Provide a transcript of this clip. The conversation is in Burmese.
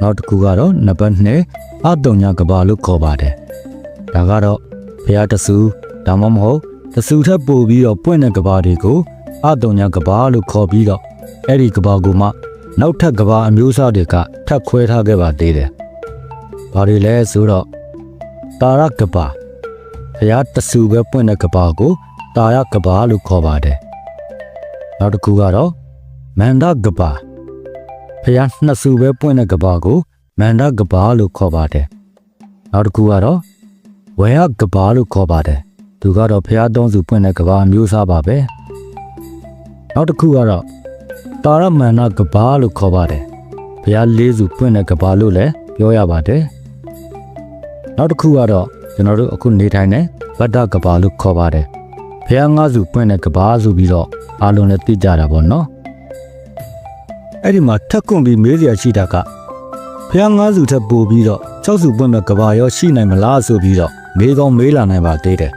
နောက်တစ်ခုကတော့နံပါတ်2အတုံညာကဘာလို့ခေါ်ပါတယ်ဒါကတော့ဘုရားတဆူဒါမှမဟုတ်တဆူထက်ပိုပြီးတော့ပွင့်တဲ့ကဘာတွေကိုအတုံညာကဘာလို့ခေါ်ပြီးတော့အဲ့ဒီကဘာကိုမှနောက်ထပ်ကဘာအမျိုးအစားတွေကထပ်ခွဲထားခဲ့ပါသေးတယ်ဘာတွေလဲဆိုတော့တာရကဘာဘုရားတဆူပဲပွင့်တဲ့ကဘာကိုတာရကဘာလို့ခေါ်ပါတယ်နောက်တစ်ခုကတော့မန္ဒကဘာ ဘုရားနှစ်ဆူပဲပွင့်တဲ့ကဘာကိုမန္ဒကဘာလို့ခေါ်ပါတယ်နောက်တစ်ခုကတော့ဝေယကဘာလို့ခေါ်ပါတယ်သူကတော့ဘုရားသုံးစုပွင့်တဲ့ကဘာအမျိုးအစားပါပဲနောက်တစ်ခုကတော့တာရမန္ဒကဘာလို့ခေါ်ပါတယ်ဘုရားလေးစုပွင့်တဲ့ကဘာလို့လည်းပြောရပါတယ်နောက်တစ်ခုကတော့ကျွန်တော်တို့အခုနေထိုင်တဲ့ဗတ္တကဘာလို့ခေါ်ပါတယ်ဘုရားငါးစုပွင့်တဲ့ကဘာဆိုပြီးတော့အားလုံးလည်းသိကြတာပေါ့နော် အဲ့ဒီမှာထက်ကွန်ပြီးမေးစရာရှိတာကဘုရားငါးစုထက်ပိုပြီးတော့၆စုပွင့်မဲ့ကဘာရောရှိနိုင်မလားဆိုပြီးတော့မေးကောင်းမေးလာနိုင်ပါသေးတယ်